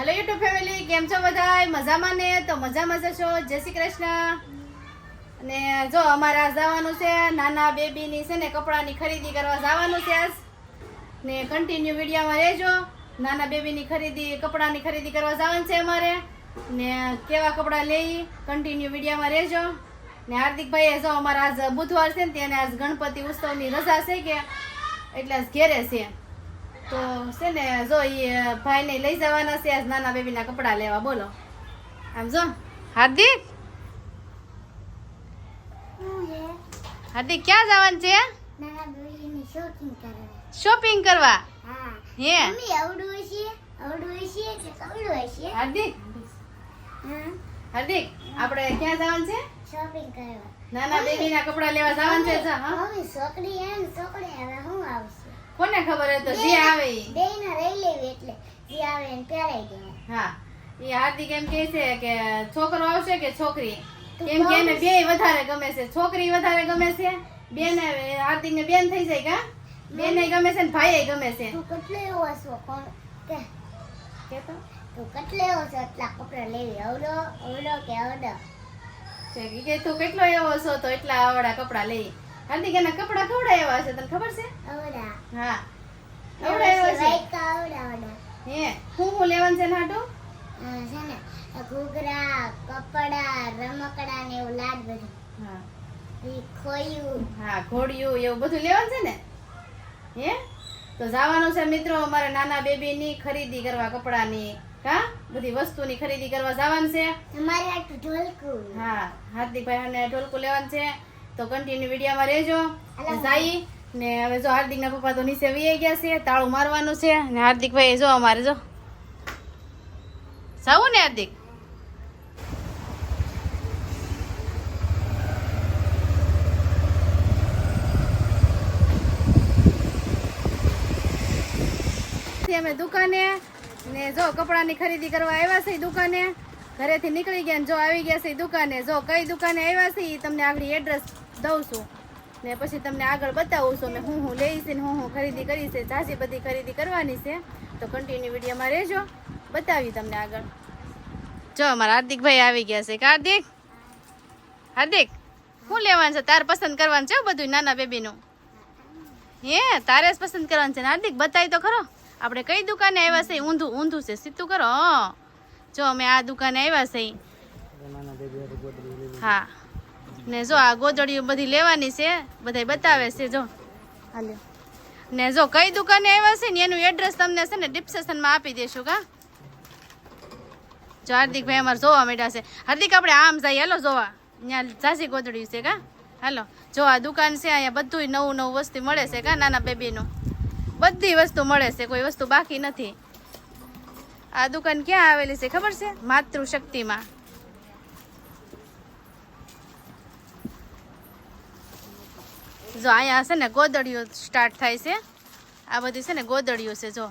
Hello YouTube family કેમ છો બધા મજામાં ને? તો મજામાં જશો જય શ્રી કૃષ્ણ. અને જો અમારે આજ જવાનું છે. નાના બેબીની છે ને કપડાની ખરીદી કરવા જવાનું છે આજ. ને કન્ટિન્યુ વિડીયોમાં રહેજો. નાના બેબીની ખરીદી, કપડાની ખરીદી કરવા જવાનું છે અમારે. ને કેવા કપડાં લઈ? કન્ટિન્યુ વિડીયોમાં રહેજો. ને હાર્દિકભાઈએ જો અમારા આજ બુધવાર છે ને, તેને આજ ગણપતિ ઉત્સવની રજા છે કે, એટલે ઘેરે છે. તો છે ને જો એ ભાઈને લઈ જવાના છે આજ નાના બેબીના કપડાં લેવા. બોલો. આમ જો. હાર્દિક? હાર્દિક ક્યાં જવાનું છે? શોપિંગ કરવા. શોપિંગ કરવા? હા. આવડું હશે આવડું હશે કે કવડું હશે હાર્દિક? હાર્દિક આપણે ક્યાં જવાનું છે? શોપિંગ કરવા. નાના બેબીના કપડા લેવા જવાનું છે હા. મમ્મી છોકરી એમ છોકરી હવે હું આવશે? કોને ખબર હતો તો જે આવે બે બેયને રહી લેવી એટલે જે આવે એને પહેરાઈ દેવા હા. એ હાર્દિક એમ કહે છે કે છોકરો આવશે કે છોકરી? એમ કેમ કે એને બે વધારે ગમે છે. છોકરી વધારે ગમે છે? બેન હાર્દિક ને બેન થઈ જાય કા? બેન ગમે છે ને ભાઈ ગમે છે? તું કેટલો એવો છો? કોણ? કે કે તો તું કેટલો એવો છો? એટલા કપડા લેવી અવડો અવડો કે અવડો છે કે તું કેટલો એવો છો તો એટલા આવડા કપડા લઈ. હાર્દિક એના કપડા ખવડાવ્યા એવા છે તને ખબર છે? હા. ખવડાવ્યા છે હે હું હું લેવાનું છે નાટુ છે ને. ઘૂઘરા કપડા રમકડા ને એવું લાડ બધું. હા. ખોયું. હા ઘોડિયું એવું બધું લેવાનું છે ને? હે? તો જવાનું છે મિત્રો અમારે નાના બેબીની ખરીદી કરવા કપડાની. હા? બધી વસ્તુની ખરીદી કરવા જવાનું છે. આટલું ઢોલકું. હા હાર્દિકભાઈ અને ઢોલકું લેવાનું છે. તો કન્ટિન્યુ વિડીયોમાં રહેજો. સાઈ ને હવે જો હાર્દિકના પપ્પા તો નીચે વી ગયા છે તાળું મારવાનું છે. ને હાર્દિકભાઈ જો અમારે જો. જાવું ને હાર્દિક? અમે દુકાને ને જો કપડાની ખરીદી કરવા આવ્યા છે દુકાને. ઘરેથી નીકળી ગયા ને જો આવી ગયા છે દુકાને. જો કઈ દુકાને આવ્યા છે તમને આગળ એડ્રેસ દઉં છું. ને પછી તમને આગળ બતાવું છું ને હું હું લઈશ ને હું હું ખરીદી કરીશ ઝાઝી બધી ખરીદી કરવાની છે. તો કન્ટિન્યુ વિડીયોમાં રહેજો. બતાવી તમને આગળ. જો અમારા હાર્દિકભાઈ આવી ગયા છે. હાર્દિક? હાર્દિક શું લેવાનું છે? તાર પસંદ કરવાનું છે બધું નાના બેબીનું. હે તારે જ પસંદ કરવાનું છે ને હાર્દિક? બતાવી તો ખરો. આપણે કઈ દુકાને આવ્યા છે? ઊંધું ઊંધું છે. સીધું કરો. જો અમે આ દુકાને આવ્યા છે. હા. ને જો આ ગોદડીઓ બધી લેવાની છે બધાય બતાવે છે જો. હાલે ને જો કઈ દુકાને આવ્યા છે ને એનું એડ્રેસ તમને છે ને ડિસ્ક્રિપ્શનમાં આપી દેશું કા જો હાર્દિકભાઈ અમારે જોવા માંડ્યા છે. હાર્દિક આપણે આમ જઈએ હેલો જોવા. ત્યાં ઝાઝી ગોદડી છે કા? હાલો. જો આ દુકાન છે અહીંયા બધું નવું નવું વસ્તુ મળે છે કા? નાના બેબીનું. બધી વસ્તુ મળે છે કોઈ વસ્તુ બાકી નથી. આ દુકાન ક્યાં આવેલી છે ખબર છે? માતૃશક્તિમાં. જો અહીંયા છે ને ગોદડીઓ સ્ટાર્ટ થાય છે. આ બધી છે ને ગોદડીઓ છે જો.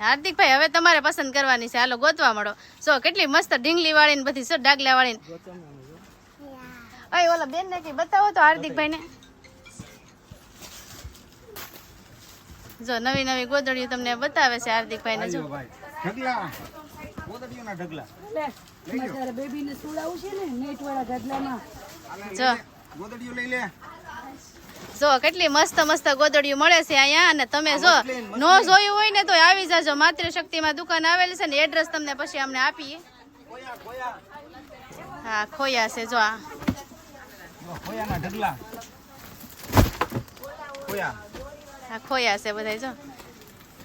હાર્દિકભાઈ હવે તમારે પસંદ કરવાની છે. હાલો ગોતવા મળો. જો કેટલી મસ્ત ઢીંગલી વાળી ને બધી છે ડાગલા વાળી અય ઓલા બેન ને કઈ બતાવો તો હાર્દિકભાઈ ને જો નવી નવી ગોદડીઓ તમને બતાવે છે હાર્દિકભાઈ ને જો ઢગલા. ગોદડીઓના ઢગલા. મારા બેબીને સુડાવું છે ને નેટ વાળા ઢગલામાં જો. ગોદડીઓ લઈ લે. જો કેટલી મસ્ત મસ્ત ગોદડીઓ મળે છે અહીંયા અને તમે જો નો જોયું હોય ને તો આવી જાજો. માતૃશક્તિમાં દુકાન આવેલી છે ને એડ્રેસ તમને પછી અમને આપીએ. હા ખોયા છે જો આ. હા ખોયા છે બધા જો.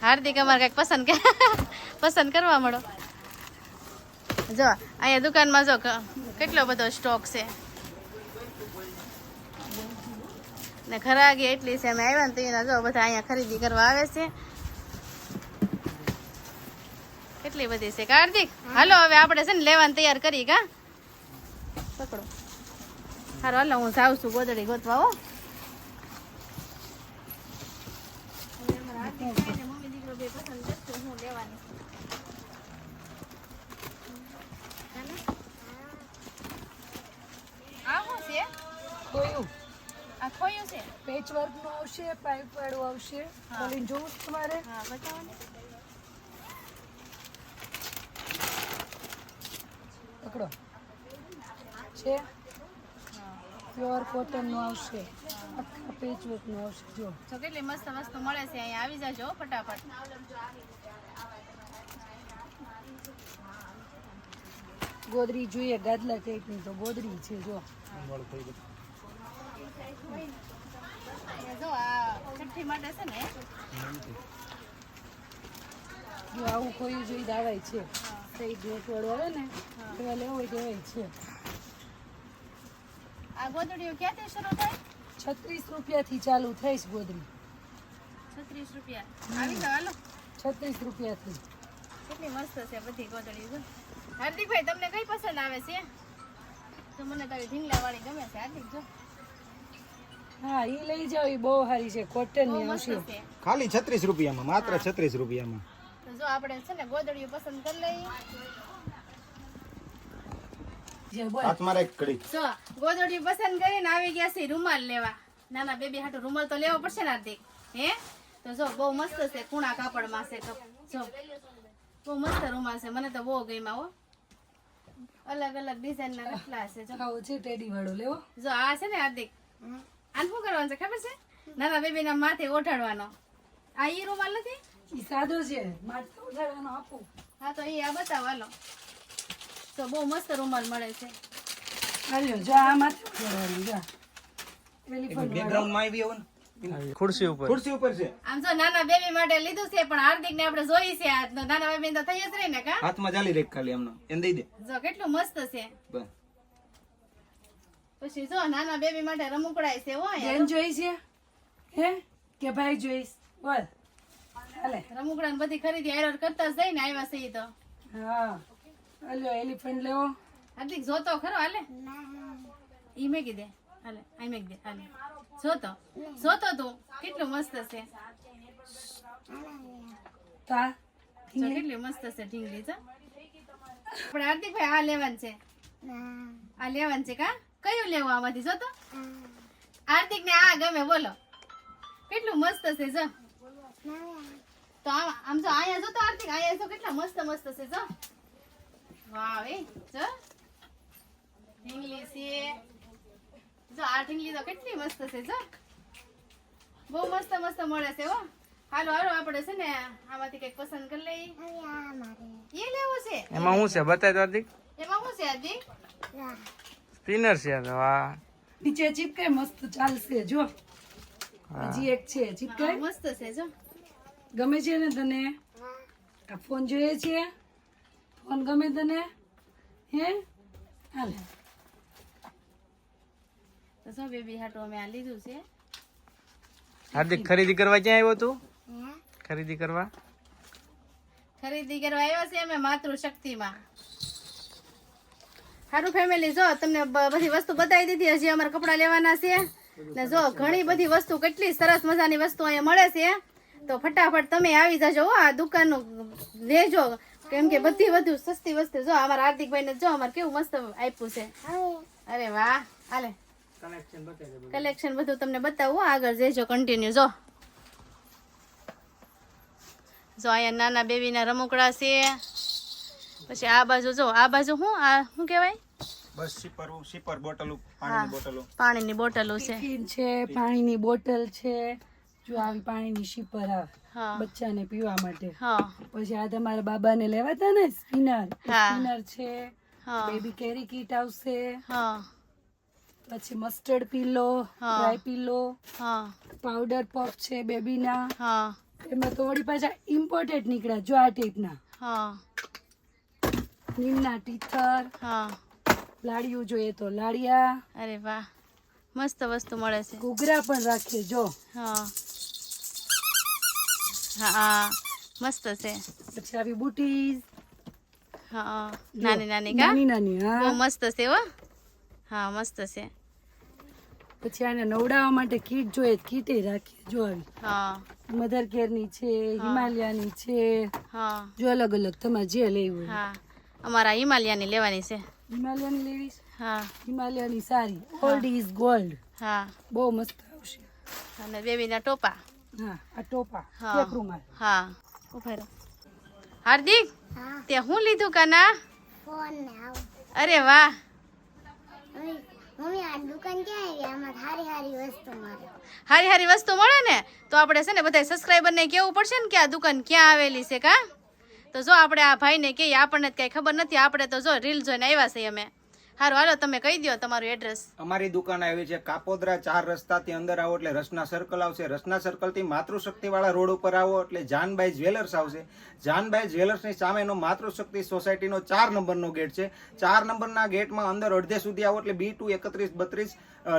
હાર્દિક અમારે કંઈક પસંદ કે પસંદ કરવા મળો. જો અહીંયા દુકાનમાં જો કેટલો બધો સ્ટોક છે. ને ખરાગી એટલી છે. અમે આવ્યા ને તો એના જો બધા અહીંયા ખરીદી કરવા આવે છે. કેટલી બધી છે? કાર્તિક હાલો હવે આપણે છે ને લેવાનું તૈયાર કરી કા? પકડો. હારો હાલો હું જાઉં છું ગોદડી ગોતવા હો. મમ્મી દીકરો બે પસંદ કરશું હું લેવાની આ શું છે? ખોયું આ ખોયું છે? પેચ વર્કનું આવશે. પાઇપ વાળું આવશે જોવું છે તમારે. હા બતાવો ને કપડો છે? પ્યોર કોટનનું આવશે. આખા પેચવર્કનું આવશે જો. તો કેટલી મસ્ત મસ્ત મળે છે અહીંયા આવી જાજો ફટાફટ. ગોદરી જોઈએ ગાદલા ટાઈપની તો ગોદરી છે જો. જો આ છઠ્ઠી માટે છે ને જો આવું કોઈ જોઈ દાવાય છે સાઈડ નેટવાળું આવે ને એવા લેવો હોય તેવાય છે આ ગોદડીઓ ક્યાંથી શરૂ થાય છત્રીસ રૂપિયાથી ચાલુ થઈશ ગોદડી છત્રીસ રૂપિયા. આવી જાવ હાલો. છત્રીસ રૂપિયાથી. કેટલી મસ્ત છે બધી ગોદડી જો. હાર્દિકભાઈ તમને કઈ પસંદ આવે છે? તો મને તારી ઢીંગલા વાળી ગમે છે હાર્દિક જો. હા એ લઈ જાવ એ બહુ સારી છે કોટન કોટનની મસ્ત આવશે. ખાલી છત્રીસ રૂપિયામાં માત્ર છત્રીસ રૂપિયામાં. તો જો આપણે છે ને ગોદડીઓ પસંદ કરી લઈએ. ગોદડીઓ પસંદ કરીને આવી ગયા છે રૂમાલ લેવા. નાના બેબી હાટુ રૂમાલ તો લેવો પડશે ને હાર્દિક હે? તો જો બહુ મસ્ત છે કુણા કાપડમાં છે જો બહુ મસ્ત રૂમાલ છે મને તો બહુ ગમ્યા હો. અલગ અલગ ડિઝાઇન ના કેટલા છે જો. છે ટેડી વાળો લેવો. જો આ છે ને હાર્દિક. આને શું કરવાનું છે ખબર છે? નાના બેબી ના માથે ઓઢાડવાનો. આ ઈ રૂમાલ નથી? ઈ સાદો છે. માથે તો આપો. હા તો એ આ બતાવાલો તો બહુ મસ્ત રૂમાલ મળે છે. હાલ્યો જો આ માથે ઉધારવાનું જા બેકગ્રાઉન્ડમાં આવી આવો ખુરશી ઉપર. ખુરશી ઉપર છે. આમ જો નાના બેબી માટે લીધું છે પણ હાર્દિક ને આપણે જોઈ છે આ નાના બેબી તો થઈ જ રહી ને કા? હાથમાં ચાલી રેખ ખાલી એમનો એને દઈ દે. જો કેટલું મસ્ત છે. બસ. પછી જો નાના બેબી માટે રમકડાય છે હો અહીંયા. બેન જોઈ છે? હે? કે ભાઈ જોઈશ? બોલ. હાલે. રમકડા બધી ખરીદી આયર કરતા જ જઈને આવ્યા છે તો. હા. અલ્યો એલિફન્ટ લેવો. હાર્દિક જોતો ખરો હાલે? ઈ મેં કીધે હાલે આઈ મેં દે હાલે. જોતો. જોતો તું. કેટલું મસ્ત છે. તા? કેટલી મસ્ત છે ઢીંગલી છે આપણે હાર્દિકભાઈ આ લેવાનું છે. આ લેવાનું છે કા? કયું લેવું આમાંથી? જો તો. હાર્દિક ને આ ગમે બોલો. કેટલું મસ્ત છે જો. તો આમ આમ જો અહીંયા જો તો હાર્દિક અહીંયા જો કેટલા મસ્ત મસ્ત છે જો. વાવ એ જો. ઢીંગલી છે જો આ ઢીંગલી તો કેટલી મસ્ત છે જો. બહુ મસ્ત મસ્ત મળે છે હો. હાલો હાલો આપણે છે ને આમાંથી કંઈક પસંદ કરી લઈએ. એ લેવું છે? એમાં શું છે? બતાય તો હાર્દિક. એમાં શું છે હાર્દિક? સ્પિનર છે આ તો વાહ. નીચે ચીપકે મસ્ત ચાલશે જો. હજી એક છે ચીપકે મસ્ત છે જો. ગમે છે ને તને? આ ફોન જોઈએ છે? ફોન ગમે તને? હે? હાલે. તો જો બેબી હાટો અમે આ લીધું છે. હાર્દિક ખરીદી કરવા ક્યાં આવ્યો તું? ખરીદી કરવા? ખરીદી કરવા આવ્યો છે અમે માતૃશક્તિમાં. સારું ફેમિલી જો તમને બધી વસ્તુ બતાવી દીધી. હજી અમારે કપડાં લેવાના છે. ને જો ઘણી બધી વસ્તુ કેટલી સરસ મજાની વસ્તુ અહીંયા મળે છે. તો ફટાફટ તમે આવી જજો હો આ દુકાનનું લેજો. કેમ કે બધી વધુ સસ્તી વસ્તુ. જો અમારા હાર્દિકભાઈ ને જો અમારે કેવું મસ્ત આપ્યું છે. અરે વાહ હાલે. કલેક્શન બધું. તમને બતાવું આગળ જઈજો કન્ટિન્યુ જો. જો અહીંયા નાના બેબીના રમકડા છે. પછી આ બાજુ જો આ બાજુ શું આ શું કહેવાય? બસ સીપર સીપર બોટલો પાણીની બોટલો. પાણીની બોટલો છે. છે પાણીની બોટલ છે જો આવી પાણીની શીપર આવે બચ્ચાને પીવા માટે. પછી આ તમારા બાબાને લેવાતા ને સ્પિનર? હા. સ્પિનર છે બેબી કેરી કીટ આવશે. પછી મસ્ટર્ડ પીલો હા. ડ્રાય પીલો પાવડર પફ છે બેબીના. હા. એમાં તો વળી પાછા ઇમ્પોર્ટેડ નીકળ્યા જો આ ટાઈપના હા. નીમના ટીથર. હા. લાડિયું જોઈએ તો લાડિયા. અરે વાહ. મસ્ત વસ્તુ મળે છે. ઘૂઘરા પણ રાખીએ જો. હા. હા મસ્ત છે. પછી આવી બુટીઝ. હા નાની નાની કા? નાની નાની હા. મસ્ત છે હો. હા મસ્ત છે. પછી આને નવડાવવા માટે કીટ જોઈએ કીટે રાખીએ જો આવી. હા. મધર કેરની છે હિમાલયાની છે. હા. જો અલગ અલગ તમારે જે લેવું હા. અમારા હિમાલયાની લેવાની છે. હિમાલયાની લેવી હા. હિમાલયાની સારી. ઓલ્ડ ઇઝ ગોલ્ડ હા. બહુ મસ્ત આવશે. અને બેબીના ટોપા. હા આ ટોપા. હા. રૂમાલ. હા. ઊભા રહો. હાર્દિક તે હું લીધું કાના? ફોન ને અરે વાહ. મમ્મી મમ્મી આ દુકાન ક્યાં આવી? આમાં સારી સારી વસ્તુ મળે. હારી હારી વસ્તુ મળે ને? તો આપણે છે ને બધા સબસ્ક્રાઈબરને કેવું પડશે ને કે આ દુકાન ક્યાં આવેલી છે કા? તો જો આપણે આ ભાઈને કહીએ, આપણને કાંઈ ખબર નથી, આપણે તો જો રીલ જોઈને આવ્યા છીએ અમે. હારું, હાલો, તમે કહી દો તમારું એડ્રેસ. અમારી દુકાન આવી છે કાપોદરા ચાર રસ્તાથી અંદર આવો એટલે રસના સર્કલ આવશે. રસના સર્કલથી માતૃશક્તિ વાળા રોડ ઉપર આવો એટલે જાનબાઈ જ્વેલર્સ આવશે. જાનબાઈ જ્વેલર્સની સામેનો માતૃશક્તિ સોસાયટીનો ચાર નંબરનો ગેટ છે. ચાર નંબરના ગેટમાં અંદર અડધે સુધી આવો એટલે બી ટુ એકત્રીસ બત્રીસ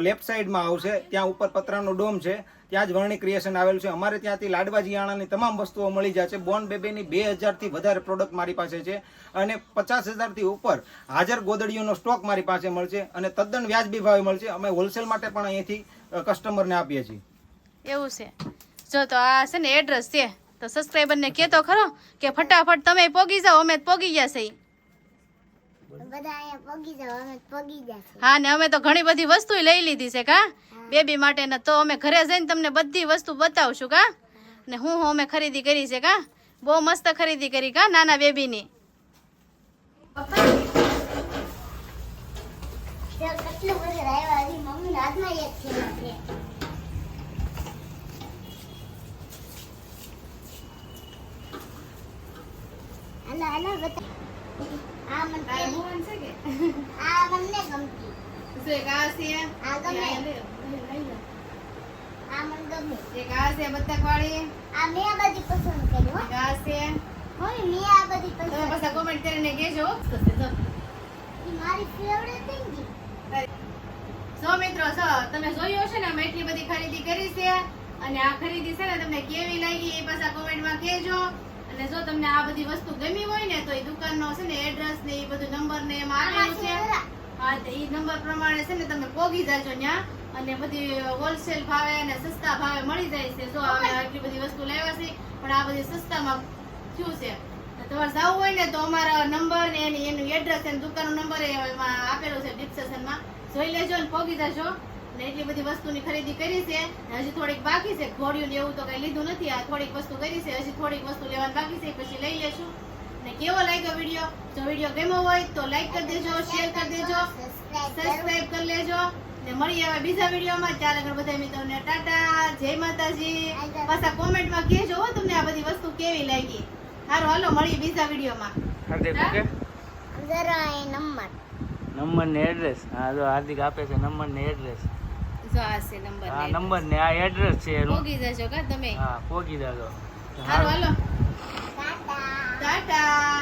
લેફ્ટ સાઈડમાં આવશે. ત્યાં ઉપર પતરાનો ડોમ છે. ત્યાં જ વર્ણી ક્રિએશન આવેલું છે. અમારે ત્યાંથી લાડવા જીયાણાની તમામ વસ્તુઓ મળી જાય છે. બોન બેબીની બે હજારથી વધારે પ્રોડક્ટ મારી પાસે છે અને પચાસ હજારથી ઉપર હાજર ગોદડીઓનો સ્ટોક મારી પાસે મળશે અને તદ્દન વ્યાજબી ભાવે મળશે. અમે હોલસેલ માટે પણ અહીંથી કસ્ટમરને આપીએ છીએ. એવું છે. જો તો આ છે ને એડ્રેસ છે. તો સબસ્ક્રાઈબરને કહેતો ખરો કે ફટાફટ તમે પોગી જાઓ, અમે પોગી ગયા છે બધા અહીંયા પગી જાવ અમે પગી જશે હા ને અમે તો ઘણી બધી વસ્તુ લઈ લીધી છે કા? બેબી માટે ને તો અમે ઘરે જઈને તમને બધી વસ્તુ બતાવશું કા? ને હું હું અમે ખરીદી કરી છે કા? બહુ મસ્ત ખરીદી કરી કા નાના બેબીની? કેટલું બધું આવ્યા છે આ મને આ મને ગમતી. આ ગમે. આ મને ગમે. એક આ છે બતક વાળી આ મેં આ બધી પસંદ કરી એક આ છે. મમ્મી મેં આ બધી તમે પાછા કોમેન્ટ કરીને કહેજો. મારી ફેવરેટ ગઈ. મિત્રો જો તમે જોયું હશે ને અમે એટલી બધી ખરીદી કરી છે. અને આ ખરીદી છે ને તમને કેવી લાગી એ પાછા કોમેન્ટમાં કહેજો. અને જો તમને આ બધી વસ્તુ ગમી હોય ને તો એ દુકાનનો છે ને એડ્રેસ ને એ બધું નંબર ને એમ આપેલું છે. હા. તો એ નંબર પ્રમાણે છે ને તમે પોગી જાજો ત્યાં અને બધી હોલસેલ ભાવે અને સસ્તા ભાવે મળી જાય છે. જો અમે આટલી બધી વસ્તુ લેવા છે પણ આ બધી સસ્તામાં થયું છે. તમારે જવું હોય ને તો અમારા નંબર ને એની એનું એડ્રેસ અને દુકાનનો નંબર એમાં આપેલો છે ડિસ્ક્રિપ્શનમાં જોઈ લેજો અને પોગી જશો ને એટલી બધી વસ્તુની ખરીદી કરી છે હજી થોડીક બાકી છે. ઘોડિયું ને એવું તો કઈ લીધું નથી. આ થોડીક વસ્તુ કરી છે. હજી થોડીક વસ્તુ લેવાની બાકી છે. પછી લઈ લેશું. ને કેવો લાગ્યો વીડિયો? જો વીડિયો ગમ્યો હોય તો લાઈક કરી દેજો શેર કરી દેજો સબસ્ક્રાઇબ કરી લેજો. ને મળીએ હવે બીજા વિડીયોમાં. ચાર આગળ બધા મિત્રોને ટાટા જય માતાજી. પાછા કોમેન્ટમાં કહેજો હો તમને આ બધી વસ્તુ કેવી લાગી. સારું હાલો મળીએ બીજા વિડીયોમાં. Number number. ને એડ્રેસ હા જો હાર્દિક આપે છે નંબર ને એડ્રેસ આ છે નંબર આ નંબર ને આ એડ્રેસ છે પોગી જશો કા તમે? હા પોગી દાદો હાલો હાલો. ટાટા ટાટા.